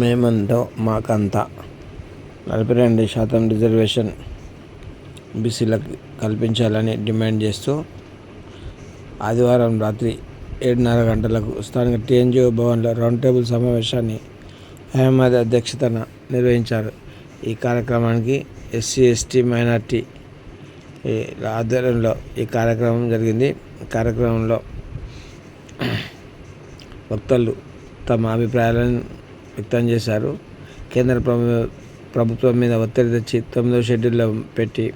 మేమంతో మాకంతా నలభై రెండు శాతం రిజర్వేషన్ బీసీలకు కల్పించాలని డిమాండ్ చేస్తూ ఆదివారం రాత్రి ఏడున్నర గంటలకు స్థానిక టీఎన్జిఓ భవన్లో రౌండ్ టేబుల్ సమావేశాన్ని అహ్మద్ అధ్యక్షతన నిర్వహించారు. ఈ కార్యక్రమానికి ఎస్సీ ఎస్టీ మైనార్టీ ఈ ఆధ్వర్యంలో ఈ కార్యక్రమం జరిగింది. కార్యక్రమంలో వక్తలు తమ అభిప్రాయాలను వ్యక్తం చేశారు. కేంద్ర ప్రభు ప్రభుత్వం మీద ఒత్తిడి తెచ్చి తొమ్మిదో షెడ్యూల్లో పెట్టి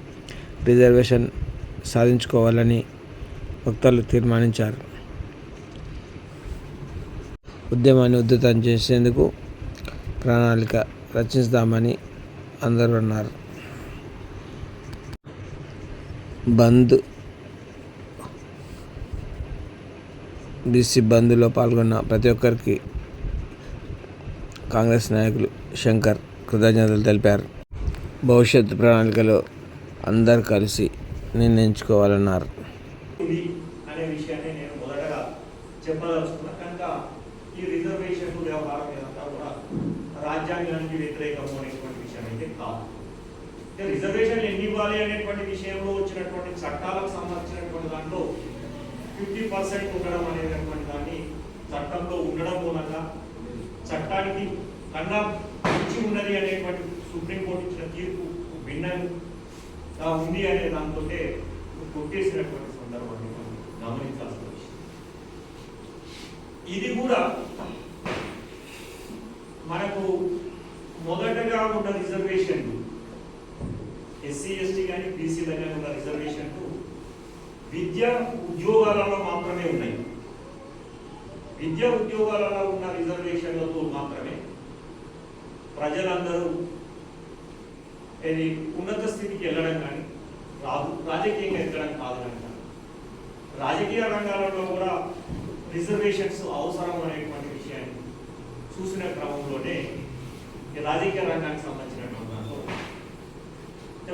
రిజర్వేషన్ సాధించుకోవాలని వక్తలు తీర్మానించారు. ఉద్యమాన్ని ఉద్ధృతం చేసేందుకు ప్రణాళిక రచిస్తామని అందరూ అన్నారు. బంద్ బీసీ బంద్లో పాల్గొన్న ప్రతి ఒక్కరికి కాంగ్రెస్ నాయకులు శంకర్ కృతజ్ఞతలు తెలిపారు. భవిష్యత్ ప్రణాళికలో అందరు కలిసి నిర్ణయించుకోవాలన్నారు. అనే విషయాన్ని నేను మొదటగా కనుక ఈ రిజర్వేషన్ వ్యవహారం ఇదంతా కూడా రాజ్యాంగానికి వ్యతిరేకము అనేటువంటి విషయం అయితే కాదు. ఎన్ని ఇవ్వాలి అనేటువంటి విషయంలో వచ్చినటువంటి చట్టాలకు సంబంధించినటువంటి దాంట్లో ఫిఫ్టీ పర్సెంట్ ఉండడం అనేటటువంటి దాన్ని చట్టంలో ఉండడం చట్టానికి కన్నా మించి ఉన్నది అనేటువంటి సుప్రీంకోర్టు ఇచ్చిన తీర్పు భిన్నంగా ఉంది అనే దాంతో కొట్టేసినటువంటి సందర్భాన్ని మనం గమనించాల్సిన విషయం. ఇది కూడా మనకు మొదటగా ఉన్న రిజర్వేషన్లు ఎస్సీ ఎస్టీ కానీ బీసీ దగ్గర ఉన్న రిజర్వేషన్లు విద్య ఉద్యోగాలలో మాత్రమే ఉన్నాయి. విద్యా ఉద్యోగాలలో ఉన్న రిజర్వేషన్లతో మాత్రమే ప్రజలందరూ ఇది ఉన్నత స్థితికి వెళ్ళడం కానీ రాదు రాజకీయంగా ఎక్కడం కాదు కనుక. రాజకీయ రంగాలలో కూడా రిజర్వేషన్స్ అవసరం అనేటువంటి విషయాన్ని చూసిన క్రమంలోనే రాజకీయ రంగానికి సంబంధించినటువంటి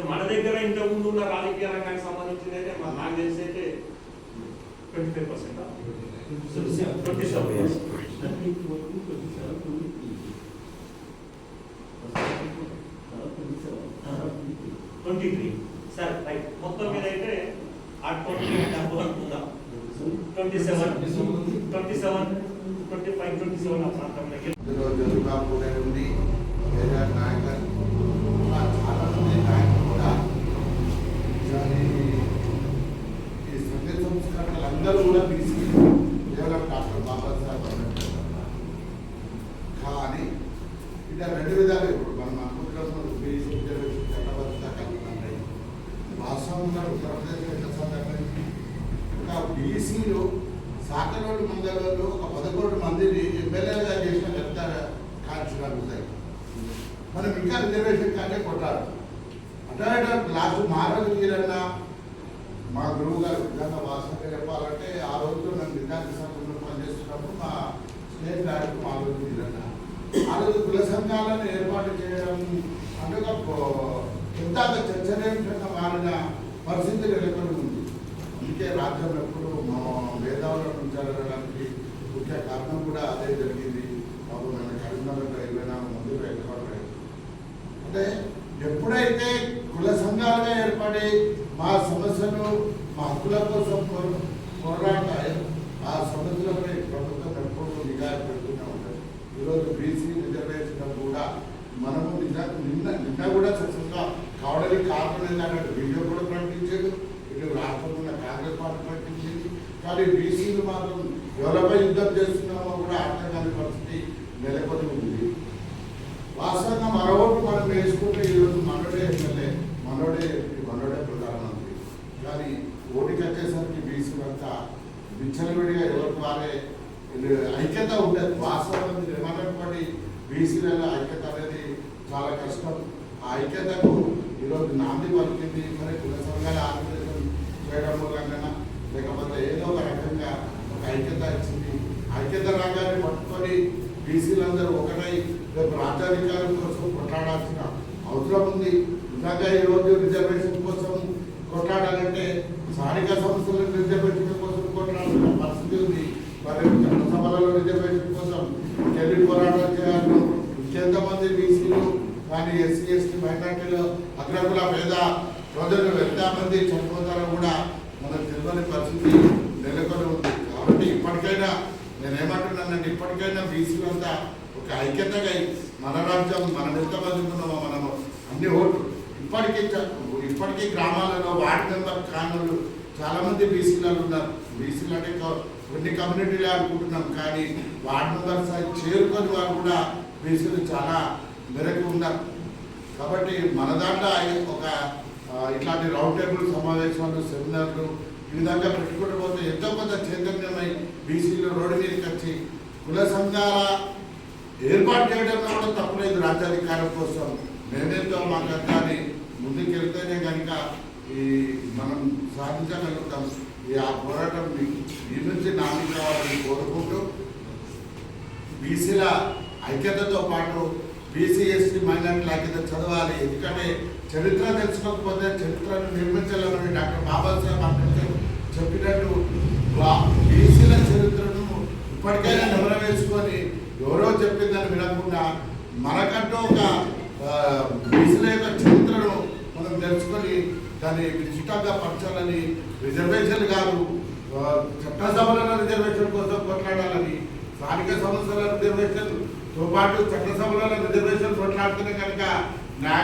మన దగ్గర ఇంతకుముందు ఉన్న రాజకీయ రంగానికి సంబంధించింది అయితే మన నాకు తెలిసి అయితే twenty five percent twenty seven twenty three సరే రైట్ మొత్తం మీద అయితే ఆ ట్వంటీ అనుకుందాం twenty seven twenty seven twenty five twenty seven ఆ ప్రాంతంలో ఇందులో జరుగుబాబు గారు ఉంది వేరే ఉన్నారు ఉత్తరప్రదేశ్ ఎట్లా ఇంకా బీసీలు సాకరోడ్డు మండలంలో ఒక పదకొండు మందిని ఎమ్మెల్యేలుగా చేసిన పెద్ద కాల్చున్నారు మనం ఇంకా రిజర్వేషన్ కానీ కొట్టాలి. అంటే లాస్ట్ మహారాజు మీరన్న మా గురువు గారు నిజంగా వాస్తవంగా చెప్పాలంటే ఆ రోజు మేము విద్యార్థి సంఘంలో పనిచేస్తున్నప్పుడు మా స్నేహితుడు మా రోజు మీరన్న ఆ రోజు కుల సంఘాలను ఏర్పాటు చేయడం అంటే ఒక ఎంత చర్చనీయాంశంగా మారిన పరిస్థితి నెలకొని ఉంది అందుకే రాజ్యం ఎప్పుడు మా వేదాలను జరగడానికి ముఖ్య కారణం కూడా అదే జరిగింది. మాకు మన కరీంనగర్ ఇరవై నాలుగు ఏర్పాటు అంటే ఎప్పుడైతే కుల సంఘాలుగా ఏర్పడి మా సమస్యను మా హక్కుల కోసం పో- ఆ సమస్యలపై ప్రభుత్వం ఎప్పుడు నిఘా పెడుతూనే ఉంటుంది. ఈరోజు బీసీ రిజర్వేషన్ కూడా మనము నిజ నిన్న నిన్న కూడా సక్సెస్గా కావడానికి కారణం ఏంటంటే వీడియో కూడా ప్రకటించారు ఇటు రాష్ట్రంలో కాంగ్రెస్ పార్టీ పట్టించింది కానీ బీసీలు మాత్రం ఎవరిపై యుద్ధం చేస్తున్నామో కూడా అర్థం కాని పరిస్థితి నెలకొని ఉంది. వాస్తవంగా మరొకటి మనం వేసుకుంటే ఈరోజు మనోడే ఎమ్మెల్యే మనోడే ఎంపీ, మనోడే ప్రధానమంత్రి. కానీ ఓటికి వచ్చేసరికి బీసీ అంతా విచ్చలవిడిగా ఎవరికి వారే ఐక్యత ఉండదు. వాస్తవం ఏమన్నప్పటి బీసీలలో ఐక్యత అనేది చాలా కష్టం. ఆ ఐక్యతకు ఈరోజు నాంది పలికింది. మరి కుల సంఘాల ఆందోళన చేయడం మూలంగా లేకపోతే ఏదో ఒక రకంగా ఒక ఐక్యత ఇచ్చింది. ఐక్యత రంగాన్ని పట్టుకొని బీసీలందరూ ఒకటై రేపు రాజ్యాధికారం కోసం కొట్లాడాల్సిన అవసరం ఉంది. నిజంగా ఈరోజు రిజర్వేషన్ కోసం కొట్లాడాలంటే స్థానిక సంస్థల రిజర్వేషన్ కోసం కొట్లాడాల్సిన పరిస్థితి ఉంది. మరి చట్టసభలలో రిజర్వేషన్ కోసం ఇంకెన్ని పోరాటాలు చేయాలో ఇంకే కానీ ఎస్సీ ఎస్టీ మైనార్టీలు అగ్రకుల పేద ప్రజలు ఎంతమంది చనిపోతారో కూడా మనకు తెలియని పరిస్థితి నెలకొని ఉంది. కాబట్టి ఇప్పటికైనా నేనేమంటున్నానంటే ఇప్పటికైనా బీసీలు అంతా ఒక ఐక్యతగా మన రాజ్యం మనం ఎంతమంది ఉన్నామో మనము అన్ని ఓట్లు. ఇప్పటికీ ఇప్పటికీ గ్రామాలలో వార్డు మెంబర్ కానులు చాలామంది బీసీలలో ఉన్నారు. బీసీలు అంటే కొన్ని కమ్యూనిటీలే అనుకుంటున్నాం కానీ వార్డు మెంబర్ స్థాయి చేరుకొని వారు కూడా బీసీలు చాలా మేరకు ఉన్నారు కాబట్టి మన దాంట్లో ఒక ఇట్లాంటి రౌండ్ టేబుల్ సమావేశాలు సెమినార్లు ఈ విధంగా పెట్టుకుంటూ పోతే ఎంతో కొంత చైతన్యమై బీసీలు రోడ్డు మీదకి వచ్చి కుల సంఘాల ఏర్పాటు చేయడంలో కూడా తప్పులేదు రాజ్యాధికారం కోసం. మేమేంతో మాకు గతాన్ని ముందుకు వెళ్తేనే కనుక ఈ మనం సాధించగలుగుతాం. ఈ ఆ పోరాటం మీ- మీ నుంచి నామి కావాలని కోరుకుంటూ బీసీల ఐక్యతతో పాటు బీసీ ఎస్టీ మైనార్టీల చదవాలి. ఎందుకంటే చరిత్ర తెలుసుకోకపోతే చరిత్రను నిర్మించలేమని డాక్టర్ బాబాసాహెబ్ అంబేద్కర్ చెప్పినట్టు బీసీల చరిత్రను ఇప్పటికైనా నెమరవేసుకొని ఎవరో చెప్పిందని వినకుండా మనకంటూ ఒక బీసీల యొక్క చరిత్రను మనం తెలుసుకొని దాన్ని విచితంగా పరచాలని రిజర్వేషన్ కాదు ఆ, చట్టసభలలో రిజర్వేషన్ కోసం కొట్లాడాలని స్థానిక సంస్థల రిజర్వేషన్ తో పాటు చట్టసభలలో రిజర్వేషన్ కొట్లాడుతున్న కనుక న్యాయ